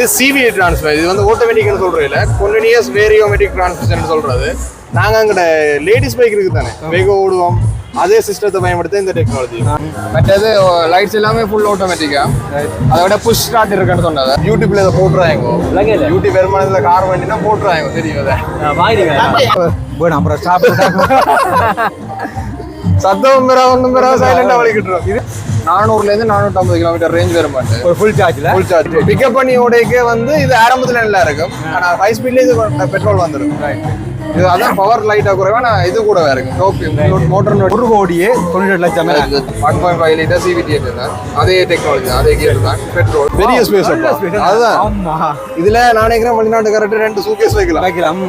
இது CV transfer இது வந்து ஆட்டோமேட்டிக்னு சொல்றது இல்ல கொண்டினியஸ் வேரியோமேட்டிக் டிரான்ஸ்மிஷன் சொல்றது. நாங்க அங்கட லேடிஸ் பைக் இருக்கு தானே வேக ஓடுவோம். அதே சிஸ்டத்தை பயன்படுத்த இந்த டெக்னாலஜி மற்றது லைட்ஸ் எல்லாமே ஃபுல் ஆட்டோமேட்டிக்கா அதை விட புஷ் ஸ்டார்ட் இருக்குன்னு சொன்னது. யூடியூப்ல இதை போட்டுறாங்க. யூடியூப் வருமானத்துல கார் வண்டினா போட்டுறாங்க. தெரியும் அதை அப்புறம் சாப்பிட்டு சத்தம் பெறா ஒன்றும் பெறா சைலண்டா வலிக்கிட்டுரும் இது நானூறுல இருந்து நானூற்றம்பது கிலோமீட்டர் ரேஞ்ச் வர மாட்டேன் ஒரு ஃபுல் சார்ஜில் ஃபுல் சார்ஜ் பிக்கப் பண்ணி ஓடைக்கே வந்து இது ஆரம்பத்துல நல்லா இருக்கும். ஆனா ஹை ஸ்பீட்ல இது பெட்ரோல் வந்துடும் இது அதான் பவர் லைட்டா குறைவா நான் இது கூட இருக்கும். டோப் மோட்டர் ஒரு கோடியே தொண்ணூறு லட்சம் one point five litre CVT தான். அதே டெக்னாலஜி அதே கியர் தான். பெட்ரோல் பெரிய ஸ்பேஸ் அதுதான். இதுல நான் நினைக்கிறேன் வெளிநாட்டு கரெக்ட் ரெண்டு சூக்கேஸ் வைக்கலாம். வைக்கலாம்.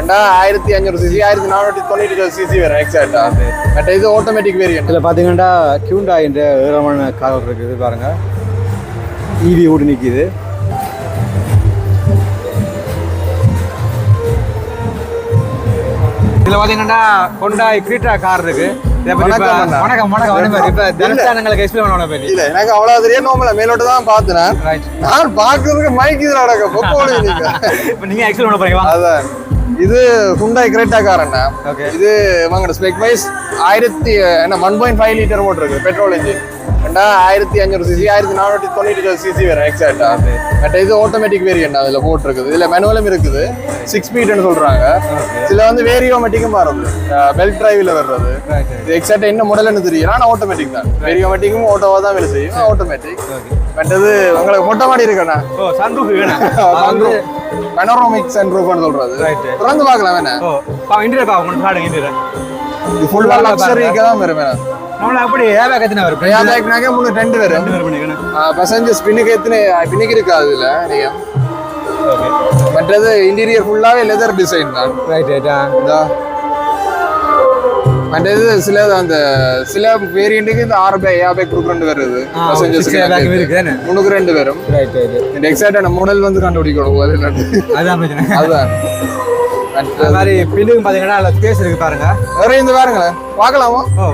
ரெண்டா ஆயிரத்தி அஞ்சூறு சிசி ஆயிரத்தி நானூற்றி தொண்ணூற்றி சிசி வேறு எக்ஸாக்டா பட் இது ஆட்டோமேட்டிக் வேரியன்ட் இதில் பார்த்தீங்கன்னா கியூண்டா என்ற ஏராளமான கார்கள் இருக்குது பாருங்க. ஈவி ஓடி நிற்கிது இதில் பார்த்தீங்கன்னா கொண்டா கிரீட்டா கார் இருக்கு. வணக்கம். வணக்கம் வணக்கம். இப்ப தனுஷானங்களுக்கு எக்ஸ்பிளைன் பண்ண பத்தி இல்ல எனக்கு அவ்வளவு தெரியும் நோமல மேலோட்ட தான் பார்த்தேன் நான் பார்க்கறதுக்கு மைக் இதுல பொக்கோலி நீங்க இப்போ நீங்க எக்ஸ்பிளைன் பண்ண போறீங்க அதான். இது ஹுண்டாய் கிரேட்டா காரண்ணா ஓகே இது வாங்கட ஸ்பெக் வைஸ் ஆயிரத்தி என்ன ஒன் பாயிண்ட் ஃபைவ் லிட்டர் போட்டிருக்கு பெட்ரோல் ரெண்டா ஆயிரத்தி அஞ்சூறு சிசி ஆயிரத்தி நானூற்றி தொண்ணூற்றி சிசி வேறு எக்ஸாக்டா பட் இது ஆட்டோமேட்டிக் வேரியன்ட் அதில் போட்டிருக்குது. இதில் மேனுவலும் இருக்குது. சிக்ஸ் ஸ்பீட்னு சொல்றாங்க. சில வந்து வேரியோமேட்டிக்கும் வருது பெல்ட் டிரைவில் வர்றது. இது எக்ஸாக்டா என்ன மாடல்னு தெரியல. ஆனால் ஆட்டோமேட்டிக் தான். வேரியோமேட்டிக்கும் ஓட்டோவாக தான் வேலை செய்யும். ஆட்டோமேட்டிக் மற்றது உங்களுக்கு மொட்டை மாடி இருக்கண்ணா. சன்ரூஃப் வேணும் பனோரோமிக் சன்ரூஃப்னு சொல்றது. Right. திறந்து பார்க்கலாம் வேணா இன்டீரியர் பா உங்களுக்கு காடுங்க இன்டீரியர் இது ஃபுல்லா லக்ஸரிக்கு தான் வரும். வேணா நம்மள அப்படி ஏவே கத்தின வரும் பேக்னாக்க முன்னு ரெண்டு ரெண்டு பேர் பண்ணிக்கணும். பேசஞ்சர்ஸ் பின்னுக்கு எத்தனை பின்னுக்கு இருக்காது இதுல நீங்க மற்றது இன்டீரியர் ஃபுல்லாவே லெதர் டிசைன் தான். ரைட் ரைட்டா இதா. மற்றது சில அந்த சில வேரியண்ட்டுக்கு இந்த ஆறு பேக் ஏ பேக் bag இருக்கு தானே? முன்னுக்கு ரெண்டு வரும் ரைட் ரைட் இந்த எக்ஸாக்டான மாடல் வந்து கண்டுபிடிக்கணும் அது. அதான் அதுதான் அது மாதிரி பில்லுக்கு பாத்தீங்கன்னா அதுல ஸ்பேஸ் இருக்கு பாருங்க. வேற இந்த பாருங்களேன். பார்க்கலாமா? ஓ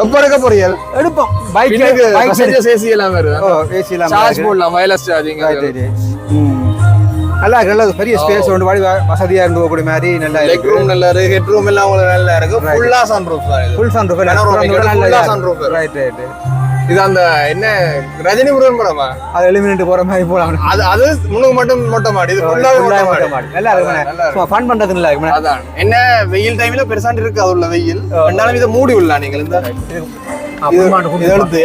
எப்ப எடுக்க போறீங்க? எடுப்போம். பைக் பைக் passengers AC எல்லாம் வருது? ஓ ஏசி இல்லாம சார்ஜ் போடலாம்? வயர்லெஸ் சார்ஜிங் நல்லா இருக்கு நல்லா பெரிய ஸ்பேஸ் ஒன்று வாடி வசதியா இருந்து போகக்கூடிய மாதிரி நல்லா லெக் ரூம் நல்லா இருக்கு. ஹெட் ரூம் எல்லாம் உங்களுக்கு நல்லா இருக்கு. ஃபுல்லா sunroof full sunroof ஆ sunroof வரும். ரைட் ரைட் இது அந்த என்ன ரஜினி முருகன் படமா? அது எலிமினேட் போற மாதிரி போலாம் அது அது முன்னுக்கு மட்டும் மொட்டை மாடி. இது ஃபுல்லாவே மொட்டை மாடி. நல்லா நல்லா இருக்கு. இருக்கு. ஃபன் பண்றது நல்லா அதான். என்ன வெயில் டைம்ல பெருசாண்டு இருக்கு அது உள்ள வெயில். ரெண்டாலும் இதை மூடி விடலாம் நீங்கள் இந்த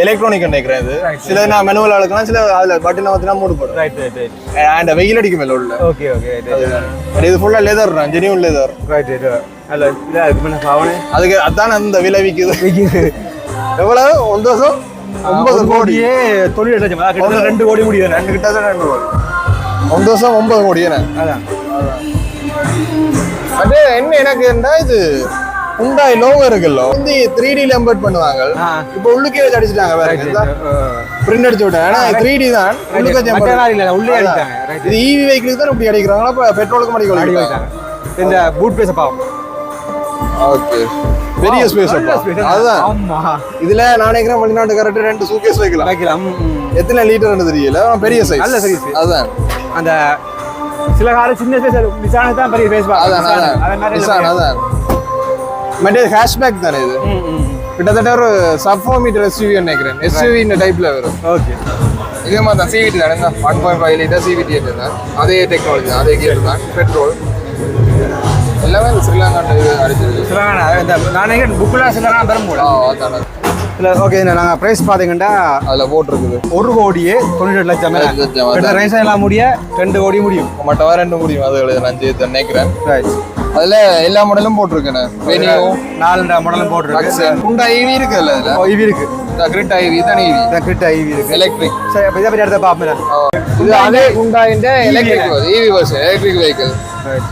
எலக்ட்ரானிக் நினைக்கிறேன் இது. சில நான் மெனுவல் அழுக்கலாம் சில அதுல பட்டன் மூடு போடும். ரைட் ரைட் ரைட் அண்ட் வெயில் அடிக்கும் மேல உள்ள. ஓகே ஓகே But இது ஃபுல்லா லெதர் தான் ஜெனியூன் லெதர் ரைட் அதுக்கு அதான் அந்த விலை விக்குது. எவ்வளவு? ஒன்று வருஷம்? ஒன்பது கோடி. கோடியே தொழில் லட்சம் ரெண்டு கோடி முடியுது ரெண்டு கிட்ட தான் ரெண்டு கோடி. ஒன்பது வருஷம் ஒன்பது கோடி அதான். அது என்ன எனக்கு என்ன இது உண்டாய் லோகோ இருக்குல்ல வந்து த்ரீ டி லம்பர்ட் பண்ணுவாங்க. இப்போ உள்ளுக்கே வச்சு அடிச்சிட்டாங்க வேற பிரிண்ட் அடிச்சு விட்டேன் ஏன்னா த்ரீ டி தான். உள்ளுக்கு உள்ளே ரைட் இது இவி வெஹிக்கிளுக்கு தான் இப்படி அடிக்கிறாங்களா? இப்போ பெட்ரோலுக்கு அடி அடிக்க வைத்தாங்க இந்த பூட் பேச பாவம். ஓகே பெரிய ஸ்பேஸ் அதுதான். ஆமா. இதுல நான் நினைக்கிறேன் வெளிநாட்டு கரெக்ட் ரெண்டு சூக்கேஸ் வைக்கலாம். வைக்கலாம். எத்தனை லிட்டர்னு தெரியல. பெரிய சைஸ் நல்ல size. அதுதான். அந்த சில காலம் சின்ன பேச நிசானு தான் பெரிய பேஸ் அதான் அதான் நிசான் அதான் மற்ற ஹேஷ்பேக் தானே இது? கிட்டத்தட்ட ஒரு சப் ஃபோர் மீட்டர் எஸ்யூவி நினைக்கிறேன். எஸ்யூவி இந்த டைப்ல வரும். ஓகே இதே மாதிரி தான் சிவிடி தானே? One point five litre CVT தான் அதே டெக்னாலஜி தான். அதே கியர் தான். பெட்ரோல் எல்லாமே இந்த நான் நினைக்கிறேன் புக்கில் சில நான் இல்லை ஓகே நாங்கள் ப்ரைஸ் பார்த்தீங்கன்னா அதில் போட்டிருக்குது ஒரு கோடியே தொண்ணூற்றி எட்டு லட்சம், கிட்ட ரைஸ் எல்லாம் முடிய ரெண்டு கோடி முடியும் மட்டவா ரெண்டு முடியும் அது நான் சேர்த்து நினைக்கிறேன் ரைட் அதுல எல்லா மாடலும் போட்டிருக்கேன் வெனியோ நாலு மாடலும் போட்டுருக்கு குண்டா ஈவி இருக்குல்ல இதுல ஓ இவி இருக்கு கிரிட் ஐவி தான் ஈவி இதான் ஐவி இருக்கு எலக்ட்ரிக் சரி அப்போ இதை பற்றி அடுத்த பார்ப்பேன் இது அதே குண்டாயின் electric EV bus electric vehicle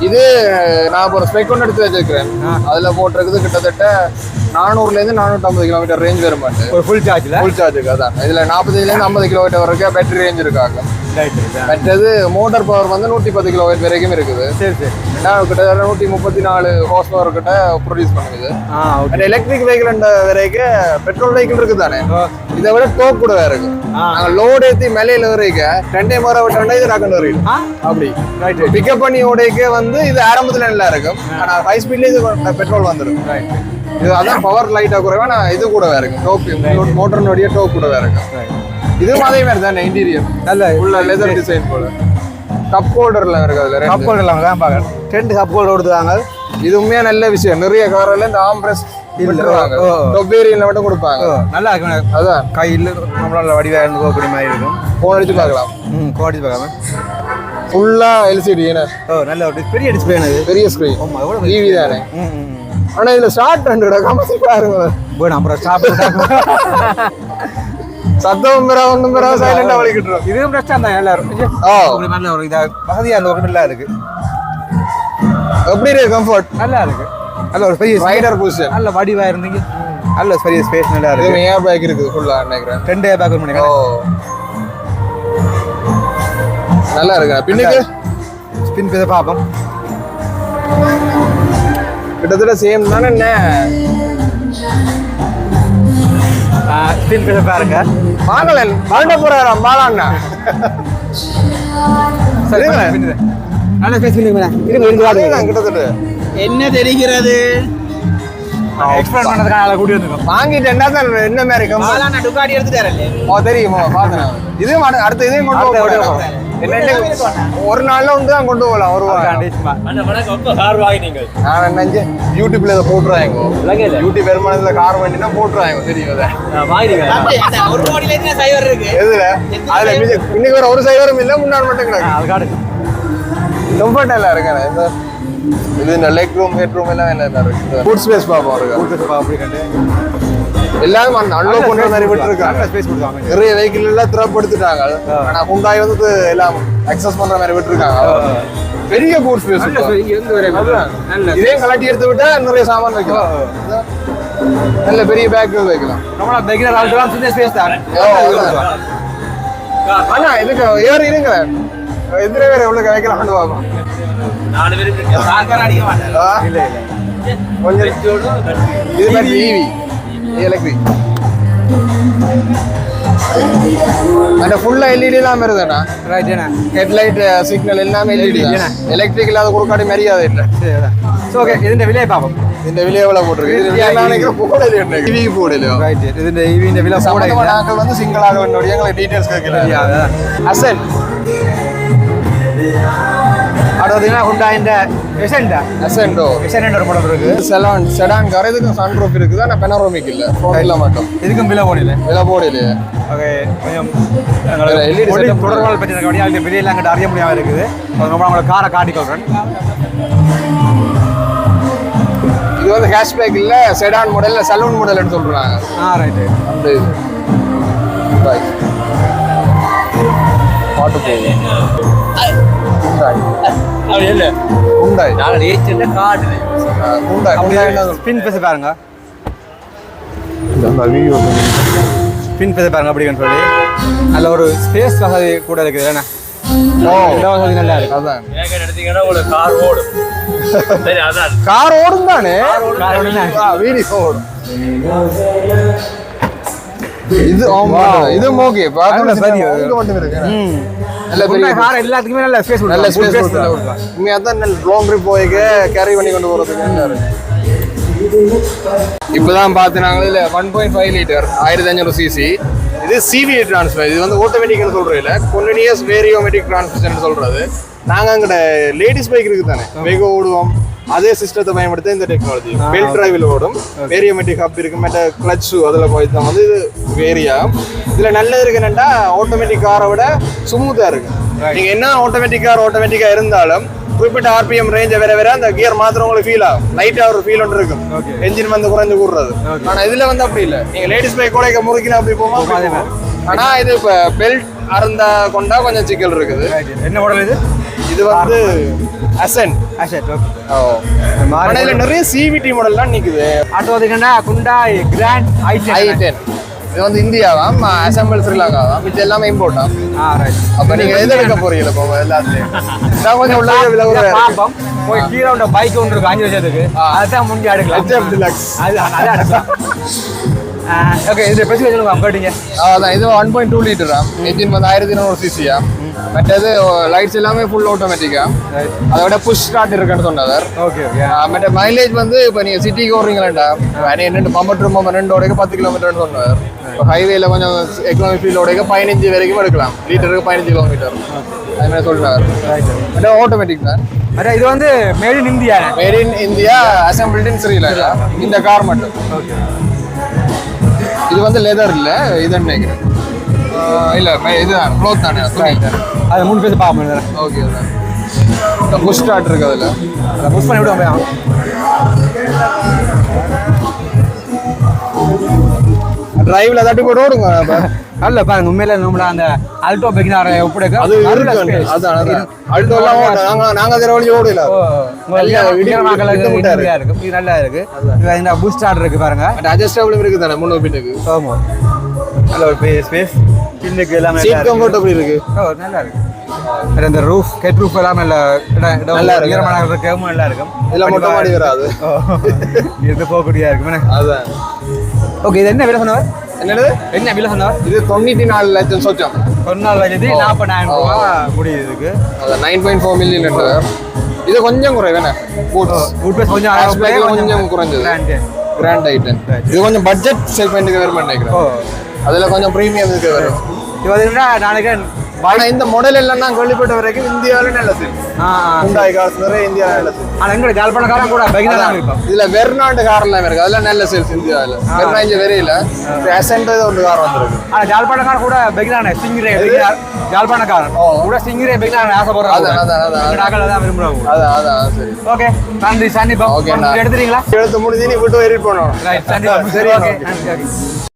இது நான் ஒரு ஸ்பெக் ஒன்று எடுத்து வச்சிருக்கிறேன். அதுல போட்டிருக்குது கிட்டத்தட்ட நானூறுல இருந்து நானூற்றம்பது கிலோமீட்டர் ரேஞ்ச் வரும் ஒரு ஃபுல் சார்ஜில் ஃபுல் சார்ஜுக்கு அதான். இதுல நாற்பதுல இருந்து ஐம்பது கிலோமீட்டர் வரைக்கும் பேட்டரி ரேஞ்ச் இருக்காங்க மற்றது மோட்டார் பவர் வந்து நூற்றி பத்து கிலோமீட்டர் வரைக்கும் இருக்குது. சரி சரி. ஏன்னா கிட்டத்தட்ட நூற்றி முப்பத்தி நாலு ஹோஸ் பவர் கிட்ட ப்ரொடியூஸ் பண்ணுது எலக்ட்ரிக் வெஹிக்கிள் வரைக்கும் பெட்ரோல் வெஹிக்கிள் இருக்குது தானே இதை விட டோக் கூட இருக்கு. ஆ. நாங்க லோடு ஏற்றி மேலையில வரைக்கும் ரெண்டே முறை விட்டோம்னா இது ராக்கண்ட் வரைக்கும் அப்படி. பிக்கப் பண்ணி ஓடைக்கு வந்து இது ஆரம்பத்துல நல்லா இருக்கும். ஆனா ஹை ஸ்பீட்ல இது பெட்ரோல் வந்துடும் ரைட் இது அதான் பவர் லைட்டா குறைவா நான் இது கூட இருக்கும். டோக் மோட்டர்னுடைய டோக் கூட ரைட் இதுவும் அதே மாதிரி தானே இன்டீரியர் நல்ல உள்ள லெதர் டிசைன் போல. கப் ஹோல்டர்ல இருக்கு அதுல கப் ரெண்டு. ஹோல்டர் இல்லாமல் தான் பார்க்குறேன் ரெண்டு கப் ஹோல்டர் கொடுத்துருவாங்க இது உண்மையா நல்ல விஷயம். நிறைய காரில் இந்த ஆம் பிரஸ் விட்டுருவாங்க. ஓ. டொப் வேரியன்ல மட்டும் கொடுப்பாங்க. நல்லா இருக்கும் அதான். கையில் நம்மளால வடிவாக இருந்து போகக்கூடிய மாதிரி இருக்கும். போன் அடிச்சு பார்க்கலாம். ம் குவாலிட்டி பார்க்காம ஃபுல்லா எல்சிடி என்ன ஓ நல்ல ஒரு பெரிய டிஸ்பிளே பெரிய ஸ்க்ரீன் ஆமாம் எவ்வளோ டிவி தானே. ம். ஆனா இதுல ஷார்ட் ஹண்ட்ரட் கமசி பாருங்க. போய் அப்புறம் சாப்பிட்டு சத்தம் பெறா ஒண்ணும் பெறா சைலண்டா வலிக்கிட்டு இதுவும் பிரச்சனை தான் அப்படி நல்ல ஒரு இதாக வசதியாக அந்த நல்லா இருக்கு. எப்படி இருக்கு கம்ஃபர்ட் நல்லா இருக்கு. நல்ல ஒரு பெரிய ரைடர் பொசிஷன் நல்ல வடிவாக இருந்தீங்க. நல்ல பெரிய ஸ்பேஸ் நல்லா இது இருக்கு ஏர் பேக் இருக்குது ஃபுல்லா நினைக்கிறேன். ரெண்டு பேக் ஓ. பண்ணிக்கலாம் நல்லா இருக்கு. பின்னுக்கு ஸ்பின் பார்ப்போம். கிட்டத்தட்ட சேம் தானே என்ன ஸ்பின் பேச பாருங்க. மாங்கலன் வாழ்ந்த போறாராம் பாலாண்ணா சரி இருங்களேன். spin இது. நல்ல ஸ்பேஸ் இருங்க இருங்க கிட்டத்தட்ட. என்ன தெரிகிறது? எக்ஸ்பிளைன் பண்ணதுக்காக நல்லா கூட்டி வந்துருக்கோம். வாங்கிட்டேன்னா தான் என்ன மாதிரி கம்பெனி டுகாடி எடுத்துட்டாரல்லே ஓ தெரியுமோ. பார்த்தேன் இதுவும் அடு- அடுத்த இதையும் கொண்டு போக ஒரு நாள்ல வந்து தான் கொண்டு போகலாம் ஒரு வாரம். நான் யூடியூப்ல இதை போட்டுருவாங்க. யூடியூப் வருமானத்துல கார் வண்டினா போட்டுருவாங்க தெரியும். ஒரு கோடியில எத்தனை சைவர் இருக்கு. எதுல? அதுல இன்னைக்கு ஒரு ஒரு சைவரும் இல்ல முன்னாடி மட்டும் கிடக்கு. கம்ஃபர்ட் எல்லாம் இருக்கேன். இது இந்த லெக் ரூம் ஹெட் ரூம் எல்லாம் என்ன இருக்கு ஃபுட் ஸ்பேஸ் பார்ப்போம் இருக்கு அப்படி கண்டு. எல்லாரும் அந்த அன்லோக் பண்ற மாதிரி விட்டுருக்காங்க ஸ்பேஸ் கொடுத்தாங்க நிறைய வெஹிக்கிள் எல்லாம் திறப்படுத்திட்டாங்க ஆனா குண்டாய் வந்து எல்லாம் அக்சஸ் பண்ற மாதிரி விட்டுருக்காங்க. பெரிய பூட் ஸ்பேஸ் நல்ல space. இங்க இருந்து வரை நல்ல இதே கலட்டி எடுத்து விட்டா நிறைய சாமான் வைக்கலாம். நல்ல பெரிய பேக் வைக்கலாம். நம்மளா பெகினர் ஆள்லாம் சின்ன ஸ்பேஸ் தான். ஆனா இதுக்கு ஏறி இருங்க எதிர வேற எவ்வளவு வைக்கலாம்னு பார்ப்போம் நாலு பேரும் அடிக்க மாட்டேன் இல்லை கொஞ்சம் இது மாதிரி டிவி எனக்கு அந்த ஃபுல்லா எல்இடி எல்லாம் வருதுண்ணா ரைட்டுண்ணா ஹெட்லைட் சிக்னல் எல்லாமே எல்இடி எலக்ட்ரிக் இல்லாத கொடுக்காடி மரியாதை இல்லை. சரி ஓகே ഇതിന്റെ വില പാപ്പം ഇതിന്റെ വില എവിടെ വന്ന് സിംഗിൾ ആകവേണ്ടി ഞങ്ങൾ ഡീറ്റെയിൽസ് കേൾക്കില്ല അസൻ பார்த்தீங்கன்னா ஹுண்டாயிന്റെ எசன்டா அசன்டோ எசன்ட் ஒரு மாடல் இருக்கு செலான் செடான் கார் இதுக்கும் சன் ரூஃப் இருக்குது? ஆனால் பெனரோமிக் இல்லை? ஃப்ரண்ட்ல மட்டும்? இதுக்கும் விலை போடல விலை போடலையே ஓகே கொஞ்சம் தொடர்பால் பற்றி எனக்கு பெரிய எல்லாம் அறிய முடியாம இருக்குது. அது ரொம்ப உங்களை காரை காட்டிக்கொள்றேன். இது வந்து ஹேஷ்பேக் இல்ல செடான் மாடல்ல சலூன் மாடல்னு சொல்றாங்க. ஆ ரைட்டு அந்த இது. Right. பாட்டு போகுது. உண்டாய் அப்படி இல்ல. காடு? பின் பேச பாருங்க. இந்த வீடியோ பின் பேச பாருங்க அப்படின்னு சொல்லி. நல்ல ஒரு ஸ்பேஸ் வசதி கூட இருக்குது. உங்களுக்கு கார் ஓடும். சரி அதான். கார் ஓடும் தானே? கார் ஓடும். இது ஆமா இது ஓகே சரி. மட்டும் இருக்கு. ம். நல்ல கார் எல்லாத்துக்குமே நல்ல ஸ்பேஸ் நல்ல ஸ்பேஸ் உண்மையா தான் நல்ல லாங் ட்ரிப் போய்க்கு கேரி பண்ணி கொண்டு இருக்கு? இப்பதான் பார்த்துனாங்களே இல்ல ஒன் பாயிண்ட் ஃபைவ் லிட்டர் ஆயிரத்தி அஞ்சூறு சிசி இது சிவி டிரான்ஸ்ஃபர் இது வந்து ஆட்டோமேட்டிக்னு சொல்றது இல்ல கொண்டினியஸ் வேரியோமேட்டிக் டிரான்ஸ்மிஷன் சொல்றது. நாங்க அங்கட லேடிஸ் பைக் இருக்கு தானே வேக ஓடுவோம். அதே சிஸ்டத்தை பயன்படுத்த இந்த டெக்னாலஜி பெல்ட் டிரைவில் ஓடும். வேரியோமேட்டிக் ஹப் இருக்கு மற்ற கிளச் அதில் போய் தான் வந்து இது வேரியா இதுல நல்லது இருக்கு என்னன்னா ஆட்டோமேட்டிக் காரை விட ஸ்மூத்தா இருக்கு. நீங்க என்ன ஆட்டோமேட்டிக் கார் ஆட்டோமேட்டிக்கா இருந்தாலும் குறிப்பிட்ட ஆர்பிஎம் ரேஞ்ச வேற வேற அந்த கியர் மாத்திரம் உங்களுக்கு ஃபீல் ஆகும் லைட்டா ஒரு ஃபீல் ஒன்று இருக்கும். என்ஜின் வந்து குறைஞ்சு கூடுறது. Okay. ஆனா இதுல வந்து அப்படி இல்ல. நீங்க லேடிஸ் பைக் கூட முறுக்கினா அப்படி போமா? அப்படி அதே போகும். ஆனா இது இப்ப பெல்ட் அருந்தா கொண்டா கொஞ்சம் சிக்கல் இருக்குது. என்ன மாடல் இது? இது வந்து அசன் அசட் ஓகே நிறைய சிவிடி மாடல்லாம் நிக்குது. அடுத்து பார்த்தீங்கன்னா குண்டாய் கிராண்ட் ஐ டென் இது வந்து இந்தியாவாம் அசம்பிள் ஸ்ரீலங்காவாம். இது எல்லாமே இம்போர்ட்டா ஆ ரைட் அப்ப நீங்க எது எடுக்க போறீங்க இப்போ எல்லாத்தையும் நான் கொஞ்சம் உள்ள விலகுற பாப்போம் போய் கீழே உண்ட பைக் ஒன்று இருக்கு அஞ்சு வருஷத்துக்கு. எடுக்கலாம். HF Deluxe. அது அதான் ஓகே இது பிரச்சனை சொல்லுங்க கேட்டீங்க அதான் இது ஒன் பாயிண்ட் டூ லிட்டரா என்ஜின் வந்து ஆயிரத்தி நூறு சிசியா மற்றது லைட்ஸ் எல்லாமே ஃபுல் ஆட்டோமேட்டிக்கா அதோட புஷ் ஸ்டார்ட் இருக்குன்னு சொன்னவர் ஓகே ஓகே மற்ற மைலேஜ் வந்து இப்போ நீங்கள் சிட்டிக்கு ஓடுறீங்களா ரெண்டு பம்பர் பம்பர் ரெண்டு ஓடைக்கு பத்து கிலோமீட்டர்னு சொன்னார். இப்போ ஹைவேல கொஞ்சம் எக்கனாமிக் ஃபீல்ட் ஓடைக்கு பதினஞ்சு வரைக்கும் எடுக்கலாம். லிட்டருக்கு பதினஞ்சு கிலோமீட்டர் அது மாதிரி சொல்றாரு. மற்ற ஆட்டோமேட்டிக் தான். அதான் இது வந்து made in India made in India assembled in Sri இந்த கார் மட்டும். இது வந்து லெதர் இல்ல இது நினைக்கிறேன். இல்ல இதுதான் க்ளோத் தானே அது மூணு பேர் பார்க்க முடியாது ஓகே இந்த புஷ் ஸ்டார்ட் இருக்கு அதுல. அதை புஷ் பண்ணி விடுவோம் போய்? டிரைவ்ல தட்டி போட்டு ஓடுங்க. நல்ல பாருங்க உண்மையில நம்மள அந்த அல்டோ பெக்கினார ஒப்படைக்க அது இருக்கு அதான் அடுத்த எல்லாம் நாங்க நாங்க அதில் வழி ஓடல. நல்லா. இருக்கு. இது நல்லா இருக்கு. இது இந்த பூஸ்ட் ஸ்டார்ட் இருக்கு பாருங்க. பட் அட்ஜஸ்டபிள் இருக்கு தானே முன்னூறு பின்னுக்கு ஆமா. நல்ல ஒரு ஸ்பேஸ் பின்னுக்கு எல்லாமே சீட் இருக்கு. கம்ஃபர்டபுள் இருக்கு? ஓ நல்லா இருக்கு. வேற இந்த ரூஃப் கெட் ரூஃப் எல்லாம் நல்ல. ஈரமான இருக்கு நல்லா இருக்கும். இதெல்லாம் மொட்டை மாடி வராது. இருந்து போகக்கூடிய இருக்கு அதான். ஓகே இது என்ன விலை சொன்னவர் என்னது என்ன விலை சொன்னவர் இது தொண்ணூத்தி நாலு லட்சம் சொச்சம் நாள் வயது நாற்பதாயிரம் ரூபா முடியுது இதுக்கு நைன் பாயிண்ட் ஃபோர் மில்லியன் இது கொஞ்சம் உட் பேஸ் கொஞ்சம் கொஞ்சம் குறைஞ்சது. கிராண்ட் ஐட்டன் இது கொஞ்சம் பட்ஜெட் செக்மெண்ட்டுக்கு வரும் ஓ நினைக்கிறேன் அதுல கொஞ்சம் ப்ரீமியம் இதுக்கு வரும் இது பார்த்தீங்கன்னா நாளைக்கு ஆனா இந்த மாடல் எல்லாம் நான் கேள்விப்பட்ட வரைக்கும் இந்தியாவில நல்லது. ஹுண்டாய் காசு நிறைய இந்தியாவில் நல்லது ஆனா எங்க ஜாழ்ப்பாணக்காரன் கூட பைக்கில் தான் இதுல வெர்னாண்டு கார் எல்லாம் இருக்கு. அதெல்லாம் நல்ல சேல்ஸ் இந்தியாவில். வெர்னா இங்க வெறையில அசென்ட் ஒரு கார் வந்திருக்கு. ஆனா ஜாழ்ப்பாணக்காரன் கூட பைக்கிலான சிங்கிரே ஜாழ்ப்பாணக்காரன். ஓ. கூட சிங்கிரே பைக்கிலான அதான், ஆசைப்படுறாங்க அதான், அதான். நாங்கள் தான் விரும்புறோம் அதான் அதான் சரி. ஓகே நன்றி Okay, நான்- எடுத்துறீங்களா எழுத்து முடிஞ்சு நீ விட்டு ஏறி போனோம். சரி, ஓகே ஓகே